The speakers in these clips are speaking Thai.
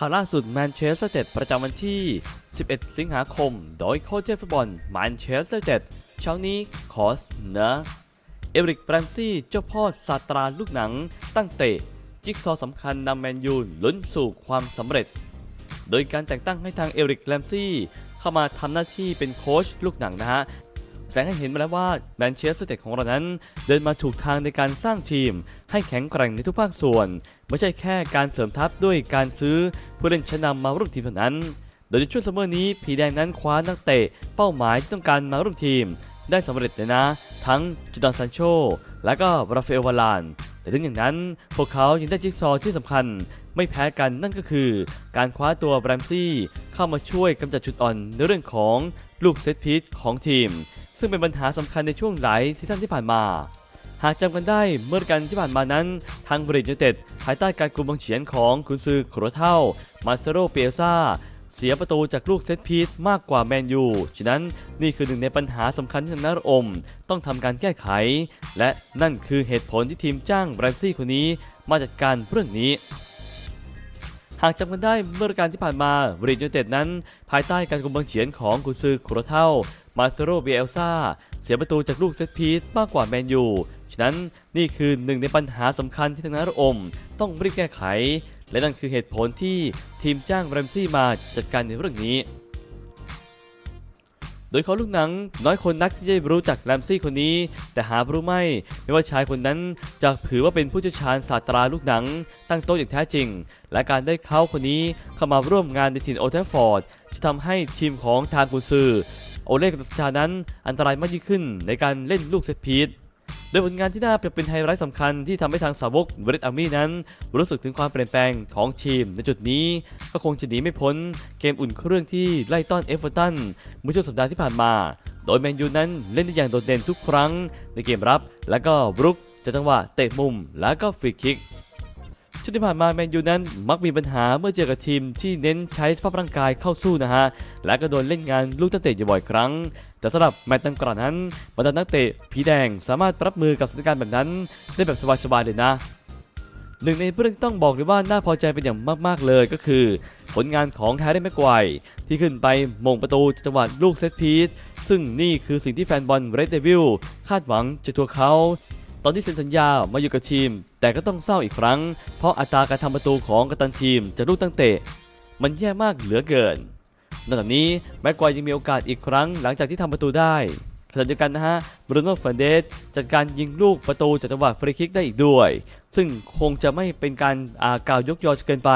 ข่าวล่าสุดแมนเชสเตอร์เต็ดประจำวันที่ 11 สิงหาคม โดยโค้ชเจฟฟุตบอลแมนเชสเตอร์เต็ดเช้านี้ขอเสนอเอริกแบรมซี่เจ้าพ่อซาตราลูกหนัง ตั้งเตะ จิ๊กซอสำคัญนำแมนยูลุ้นสู่ความสำเร็จ โดยการแต่งตั้งให้ทางเอริกแรมซี่เข้ามาทำหน้าที่เป็นโค้ชลูกหนังนะฮะ ดงให้เห็นมาแล้วว่าแมนเชสเตอร์เต็ดของเรานั้น เดินมาถูกทางในการสร้างทีม ให้แข็งแกร่งในทุกภาคส่วน ไม่ใช่แค่การเสริมทัพด้วยการซื้อผู้เล่นชั้นนำมาร่วมทีมเท่านั้น โดยในช่วงซัมเมอร์นี้ผีแดงนั้นคว้านักเตะเป้าหมายที่ต้องการมาร่วมทีม ได้สำเร็จเลยนะ ทั้งจูดอนซันโชและก็ราฟาเอลวาลานแต่ถึงอย่างนั้น พวกเขายังได้จิ๊กซอว์ที่สำคัญ ไม่แพ้กันนั่นก็คือ การคว้าตัวแบรมซี่เข้ามาช่วยกำจัดจุดอ่อนในเรื่องของลูกเซตพีซของทีม ซึ่งเป็นปัญหาสำคัญในช่วงหลายซีซั่นที่ผ่านมา หากจำกันได้เมื่อกันที่ผ่านมานั้น ทางบริษัทเต็ดภายใต้การกลุ่มบังเฉียนของกุนซือโครเท่า มาเซโรเปียซาเสียประตูจากลูกเซตพีซมากกว่าแมนยู ฉะนั้นนี่คือหนึ่งในปัญหาสำคัญที่ทางนักอม ต้องทำการแก้ไข และนั่นคือเหตุผลที่ทีมจ้างแบรซี่คนนี้มาจัดการเรื่องนี้ หากจำกันได้เมื่อการที่ผ่านมาบริจูเต็ดนั้น ภายใต้การกุมบังเฉียนของกุนซือโครเท่า มาเซโรเบลซาเสียประตูจากลูกเซตพีทมากกว่าแมนยูฉะนั้นนี่คือหนึ่งในปัญหาสำคัญที่ทางนารอม ต้องรีบแก้ไข และนั่นคือเหตุผลที่ทีมจ้างแรมซี่มาจัดการในเรื่องนี้ โดยเขาลูกหนังน้อยคนนักที่จะรู้จักแรมซี่คนนี้ แต่หารู้ไม่ไม่ว่าชายคนนั้นจะถือว่าเป็นผู้เชี่ยวชาญศาสตราลูกหนัง ตั้งโต๊ะอย่างแท้จริง และการได้เขาคนนี้เข้ามาร่วมงานในถิ่นโอเทฟฟอร์ดจะทำให้ทีมของทางกุนซือโอเล่กับชานั้นอันตรายมากยิ่งขึ้นในการเล่นลูกเซตพีท โดยผลงานที่น่าจะเป็นไฮไลท์สำคัญที่ทำให้ทางสาวกเวรตอาร์มี่นั้น รู้สึกถึงความเปลี่ยนแปลงของทีม ในจุดนี้ก็คงจะหนีไม่พ้นเกมอุ่นเครื่องที่ไล่ต้อนเอฟเวอร์ตันเมื่อช่วงสัปดาห์ที่ผ่านมา โดยแมนยูนั้นเล่นได้อย่างโดดเด่นทุกครั้งในเกมรับ และก็บรุกจากจังหวะเตะมุมและก็ฟรีคิก ช่วงที่ผ่านมาแมนยูนั้นมักมีปัญหาเมื่อเจอกับทีมที่เน้นใช้สภาพร่างกายเข้าสู้นะฮะ และก็โดนเล่นงานลูกตั้งเตะอยู่บ่อยครั้ง แต่สำหรับแมตช์ดังกล่าวนั้นบรรดานักเตะผีแดงสามารถรับมือกับสถานการณ์แบบนั้น ได้แบบสบายๆเลยนะหนึ่งในเรื่องที่ต้องบอกเลยว่าน่าพอใจเป็นอย่างมากๆเลยก็คือ ผลงานของแฮร์รี่แม็กไกวที่ขึ้นไปมงประตูจังหวะลูกเซตพีซซึ่งนี่คือสิ่งที่แฟนบอลเรดเดวิลคาดหวังจากตัวเขา ตอนที่เซ็นสัญญามาอยู่กับทีม แต่ก็ต้องเศร้าอีกครั้ง เพราะอัตราการทำประตูของกัปตันทีมจากลูกตั้งเตะ มันแย่มากเหลือเกินนอกจากนี้แม็กควายยังมีโอกาสอีกครั้งหลังจากที่ทำประตูได้ขณะเดียวกันนะฮะบรูโน่เฟันเดสจัดการยิงลูกประตูจากจังหวะฟรีคิกได้อีกด้วย ซึ่งคงจะไม่เป็นการอากล่าวยกยอเกินไป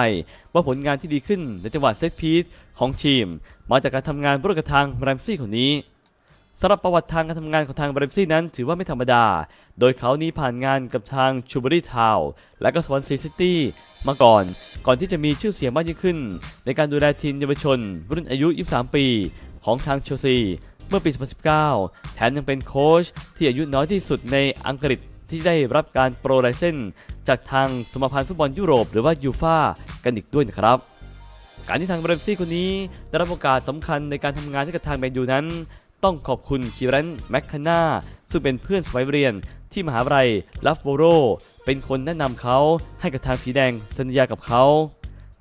ว่าผลงานที่ดีขึ้นในจังหวะเซตพีซของทีม มาจากการทำงานร่วมกับทางแรมซี่คนนี้ สำหรับประวัติทางการทำงานของทางบรมซี่นั้นถือว่าไม่ธรรมดา โดยเขานี้ผ่านงานกับทางชูบรีทาวและก็สวอนซีซิตี้มาก่อน ก่อนที่จะมีชื่อเสียงมากยิ่งขึ้น ในการดูแลทีมเยาวชน รุ่นอายุ 23 ปี ของทางเชลซี เมื่อปี 2019 แถมยังเป็นโค้ชที่อายุน้อยที่สุดในอังกฤษที่ได้รับการโปรไลเซนจากทางสมาพันธ์ฟุตบอลยุโรปหรือว่ายูฟากันอีกด้วยนะครับการที่ทางเบรมซี่คนนี้ได้รับโอกาสสำคัญในการทำงานให้กับทางแมนยูนั้น ต้องขอบคุณคิรันแมคคาน่าซึ่งเป็นเพื่อนสมัยเรียนที่มหาวิทยาลัยลัฟโบโร เป็นคนแนะนำเขาให้กับทางผีแดงสัญญากับเขา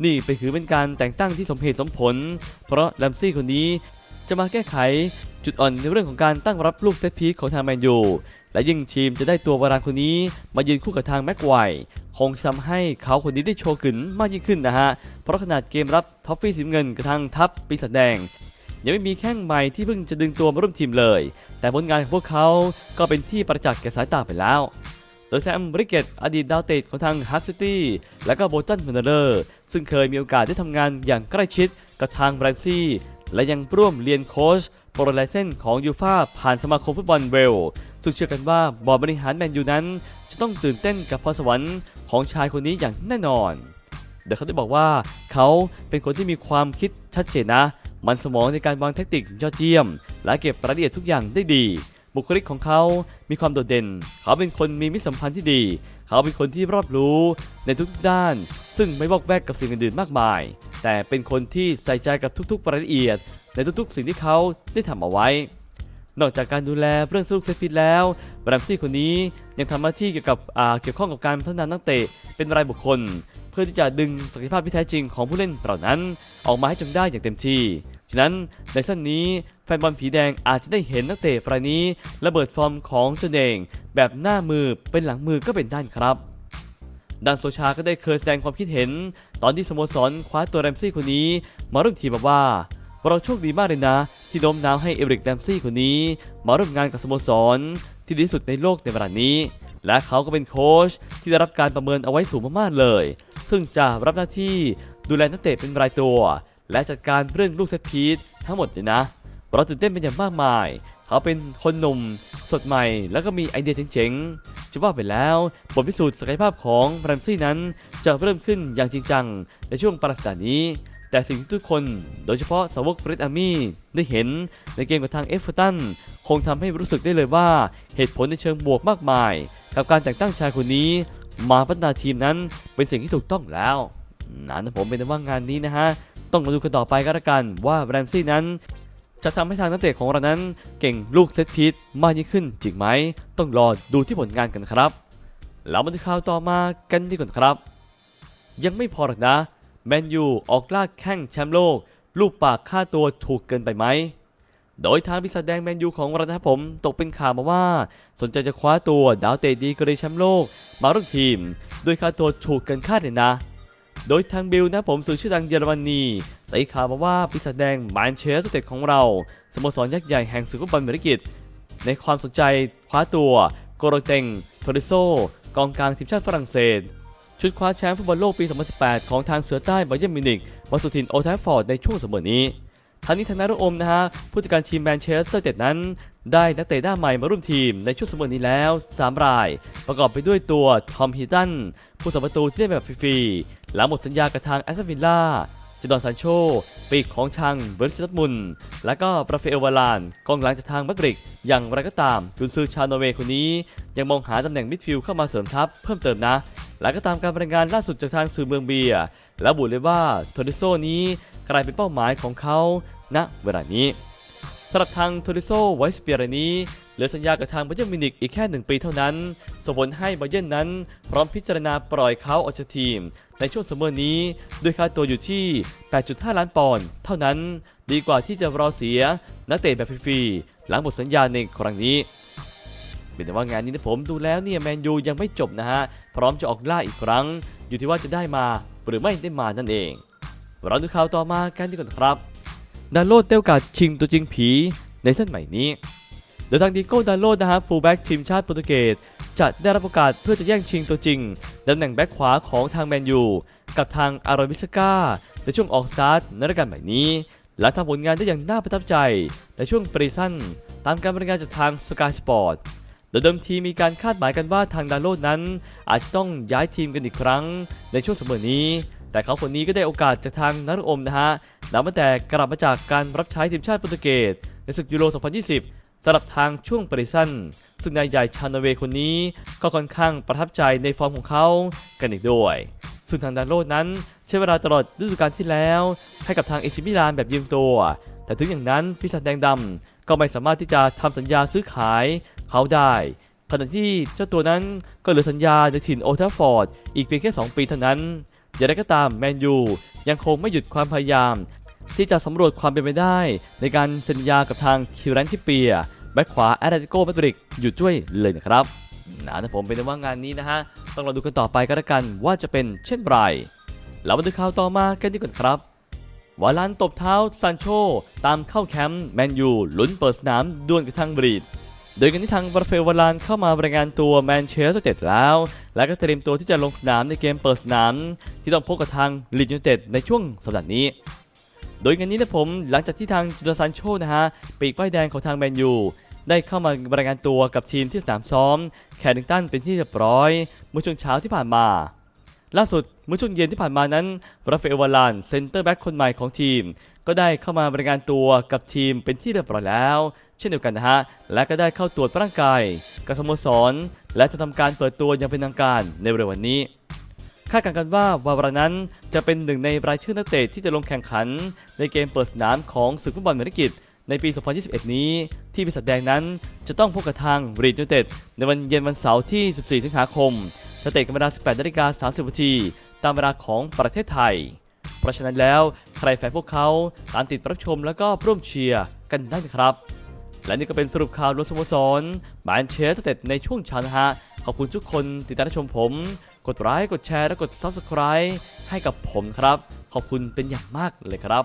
นี่ไปถือเป็นการแต่งตั้งที่สมเหตุสมผล เพราะแรมซี่คนนี้จะมาแก้ไขจุดอ่อนในเรื่องของการตั้งรับลูกเซตพีของทางแมนยู และยิ่งทีมจะได้ตัววารานคนนี้มายืนคู่กับทางแม็กไวคงจะทำให้เขาคนนี้ได้โชว์กึนมากยิ่งขึ้นนะฮะ เพราะขนาดเกมรับท็อฟฟี่สีเงินกับทางทัพปีศาจแดง ยังไม่มีแข้งใหม่ที่เพิ่งจะดึงตัวมาร่วมทีมเลย แต่ผลงานของพวกเขาก็เป็นที่ประจักษ์แก่สายตาไปแล้วโดยแซมบริกเกตอดีตดาวเตะของทางฮัตซิตี้และก็โบตันเมนเดอร์ซึ่งเคยมีโอกาสได้ทำงานอย่างใกล้ชิดกับทางแบรนซี่ และยังร่วมเรียนโค้ชโปรไลเซนของยูฟาผ่านสมาคมฟุตบอลเวลส์ซึ่งเชื่อกันว่าบอร์ดบริหารแมนยูนั้น จะต้องตื่นเต้นกับพรสวรรค์ของชายคนนี้อย่างแน่นอนโดยเขาได้บอกว่าเขาเป็นคนที่มีความคิดชัดเจนนะ มันสมองในการวางแทคติกยอดเยี่ยม และเก็บรายละเอียดทุกอย่างได้ดี บุคลิกของเขา มีความโดดเด่น เขาเป็นคนมีมิตรสัมพันธ์ที่ดี เขาเป็นคนที่รอบรู้ในทุกๆด้าน ซึ่งไม่วอกแวกกับสิ่งอื่นๆมากมาย แต่เป็นคนที่ใส่ใจกับทุกๆรายละเอียด ในทุกๆ สิ่งที่เขาได้ทำเอาไว้ นอกจากการดูแลเรื่องสรุปเซตฟิตแล้วแรมซี่คนนี้ยังทำหน้าที่เกี่ยวกับเกี่ยวข้องกับการพัฒนานักเตะเป็นรายบุคคล เพื่อที่จะดึงศักยภาพที่แท้จริงของผู้เล่นเหล่านั้นออกมาให้จนได้อย่างเต็มที่ฉะนั้นในสั้นนี้แฟนบอลผีแดงอาจจะได้เห็นนักเตะรายนี้ ระเบิดฟอร์มของตนเองแบบหน้ามือเป็นหลังมือก็เป็นด้านครับดันโซชาก็ได้เคยแสดงความคิดเห็น ตอนที่สโมสรคว้าตัวแรมซี่คนนี้ มาร่วมทีมมาว่า เราโชคดีมากเลยนะ ที่โน้มน้าวให้เอริกแรมซี่คนนี้ มาร่วมงานกับสโมสร ที่ดีที่สุดในโลกในเวลานี้ และเขาก็เป็นโค้ชที่ได้รับการประเมินเอาไว้สูงมากๆเลย ซึ่งจะรับหน้าที่ดูแลนักเตะเป็นรายตัว และจัดการเรื่องลูกเซตพีซทั้งหมดเลยนะเราตื่นเต้นเป็นอย่างมากมาย เขาเป็นคนหนุ่มสดใหม่ แล้วก็มีไอเดียเจ๋งๆ จะว่าไปแล้วบทพิสูจน์ศักยภาพของแรมซี่นั้น จะเริ่มขึ้นอย่างจริงจังในช่วงปลายสัปดานี้ แต่สิ่งที่ทุกคน โดยเฉพาะสาวกเบรดอาร์มี่ได้เห็นในเกมกับทางเอฟเวอร์ตัน คงทำให้รู้สึกได้เลยว่าเหตุผลในเชิงบวกมากมาย กับการแต่งตั้งชายคนนี้มาพัฒนาทีมนั้นเป็นสิ่งที่ถูกต้องแล้วนั่นะผมเป็นว่างานนี้นะฮะ ต้องมาดูกันต่อไปก็แล้วกันว่าแรมซี่นั้น จะทำให้ทางนักเตะของเรานั้นเก่งลูกเซตพีซมากยิ่งขึ้นจริงไหม ต้องรอดูที่ผลงานกันครับแล้วมาดูข่าวต่อมากันดีกว่าครับ ยังไม่พอหรอกนะแมนยูออกล่าแข่งแชมป์โลก ลูกปากค่าตัวถูกเกินไปไหม โดยทางพิศาจแดงแมนยูของเรานะครับผมตกเป็นข่าวมาว่า สนใจจะคว้าตัวดาวเตะดีกรีแชมป์โลก มาร่วมทีม โดยค่าตัวถูกกินคาดเลยนะ โดยทางบิลนะผมสื่อชื่อดังเยอรมนีได้ข่าวมาว่าปีศาจแดงแมนเชสเตอร์ของเราสโมสรยักษ์ใหญ่แห่งศึกฟุตบอลเมริกิตในความสนใจคว้าตัวโกโรเตงโทริโซกองกลางทีมชาติฝรั่งเศส ชุดคว้าแชมป์ฟุตบอลโลกปี 2018 ของทางเสือใต้บาเยิร์นมิวนิกมาสู่ถิ่นโอทฟฟอร์ดในช่วงเสมอนี้ ทั้งนี้ทางนายรอมนะฮะผู้จัดการทีมแมนเชสเตอร์เจ็ดนั้น ได้นักเตะหน้าใหม่มาร่วมทีมในช่วงเสมอนี้แล้ว 3 ราย ประกอบไปด้วยตัวทอมฮิตันผู้สัมประตูที่ได้แบบฟรีๆหลังหมดสัญญากับทางแอสตันวิลล่าจดอนซานโช ปีกของทางเบอร์ซิตัสมุน และก็ปราเฟเอลวาลานกองหลังจากทางมักริก อย่างไรก็ตามกุนซือชาวนอร์เวย์คนนี้ ยังมองหาตำแหน่งมิดฟิลด์เข้ามาเสริมทัพเพิ่มเติมนะ และก็ตามการรายงานล่าสุดจากทางสื่อเมืองเบียร์ระบุเลยว่าโทริโซนี้กลายเป็นเป้าหมายของเขา ณเวลานี้สำหรับทางโทริโซไวสเปียร์นี้เหลือสัญญากับทางบาเยิร์นมิวนิกอีกแค่ 1 ปีเท่านั้นส่งผลให้บาเยิร์นนั้น พร้อมพิจารณาปล่อยเขาออกจากทีม ในช่วงซัมเมอร์นี้ด้วยค่าตัวอยู่ที่ 8.5 ล้านปอนด์เท่านั้น ดีกว่าที่จะรอเสียนักเตะแบบฟรีๆหลังหมดสัญญาในครั้งนี้เป็นแต่ว่างานนี้นะผมดูแล้วเนี่ยแมนยูยังไม่จบนะฮะ พร้อมจะออกล่าอีกครั้ง อยู่ที่ว่าจะได้มาหรือไม่ได้มานั่นเองเราดูข่าวต่อมากันดีกว่าครับ ดานโลดเต้วกัดชิงตัวจริงผีในเส้นใหม่นี้ โดยทางดิโก้ดานโลดนะฮะฟูลแบ็กทีมชาติโปรตุเกสจะได้รับโอกาสเพื่อจะแย่งชิงตัวจริงตำแหน่งแบ็คขวาของทางแมนยูกับทางอารอมิสกาในช่วงออกสตาร์ทในรายการใหม่นี้ และทำผลงานได้อย่างน่าประทับใจในช่วงปรีซันตามการบรรยายงานจากทางสกายสปอร์ตโดยเดิมทีมีการคาดหมายกันว่าทางดานโลดนั้น อาจจะต้องย้ายทีมกันอีกครั้งในช่วงสมอนี้ แต่เขาคนนี้ก็ได้โอกาสจากทางนักอมนะฮะนับตั้งแต่กลับมาจากการรับใช้ทีมชาติโปรตุเกสในศึกยูโร 2020สำหรับทางช่วงปริซันซึ่งนายใหญ่ชาวนเวคนนี้ก็ค่อนข้างประทับใจในฟอร์มของเขากันอีกด้วย ซึ่งทางดานโลดนั้นใช้เวลาตลอดฤดูกาลที่แล้ว ให้กับทางเอซิมิลานแบบยืมตัว แต่ถึงอย่างนั้นพิศาจแดงดำก็ไม่สามารถที่จะทำสัญญาซื้อขายเขาได้ขณะที่เจ้าตัวนั้นก็เหลือสัญญาในถิ่นโอทราฟฟอร์ดอีกเพียงแค่ 2 ปีเท่านั้น อย่างไรก็ตามแมนยูยังคงไม่หยุดความพยายาม ที่จะสำรวจความเป็นไปได้ ในการเซ็นสัญญากับทางคิวรันทิเปียแบ็คขวาแอตเลติโกมาดริดอยู่ด้วยเลยนะครับนะแต่ผมเป็นว่างานนี้นะฮะ ต้องรอดูกันต่อไปก็แล้วกันว่าจะเป็นเช่นไรเรามาดูข่าวต่อมากันดีกว่าครับวาลานตบเท้าซานโช ตามเข้าแคมป์แมนยูลุ้นเปิดสนามดวลกับทางบรีด โดยกันที่ทางบราเฟลวาลานเข้ามารายงานตัวแมนเชสเตอร์เต็ดแล้ว และก็เตรียมตัวที่จะลงสนามในเกมเปิดสนาม ที่ต้องพบกับทางลีดยูไนเต็ดในช่วงสัปดาห์นี้ โดยงานนี้นะผมหลังจากที่ทางจูดซานโชนะฮะปีกป้ายแดงของทางแมนยูได้เข้ามารายงานตัวกับทีมที่สนามซ้อม แคดิงตันเป็นที่เรียบร้อย เมื่อช่วงเช้าที่ผ่านมา ล่าสุดเมื่อช่วงเย็นที่ผ่านมานั้นราฟาเอลวาลานเซนเตอร์แบ็กคนใหม่ของทีม ก็ได้เข้ามารายงานตัวกับทีมเป็นที่เรียบร้อยแล้ว เช่นเดียวกันนะฮะ และก็ได้เข้าตรวจร่างกายกับสโมสร และจะทำการเปิดตัวอย่างเป็นทางการในเร็ววันนี้คาดการณ์กันว่าวาวารานั้นจะเป็นหนึ่งในรายชื่อนักเตะที่จะลงแข่งขัน ในเกมเปิดสนามของศึกฟุตบอลเมริกิตในปี 2021 นี้ ที่ปีศาจแดงนั้นจะต้องพบกับทางรีดยูเต็ดในวันเย็นวันเสาร์ที่ 14 สิงหาคมจะเตะกันเวลา 18นาฬิกา30นาทีตามเวลาของประเทศไทย เพราะฉะนั้นแล้วใครแฟนพวกเขาตามติดรับชมแล้วก็ร่วมเชียร์กันได้ครับ และนี่ก็เป็นสรุปข่าวรวมสโมสรบานเชสเต็ดในช่วงเช้านฮะ ขอบคุณทุกคนติดตามชมผม กดไลค์กดแชร์และกด Subscribe ให้กับผมครับ ขอบคุณเป็นอย่างมากเลยครับ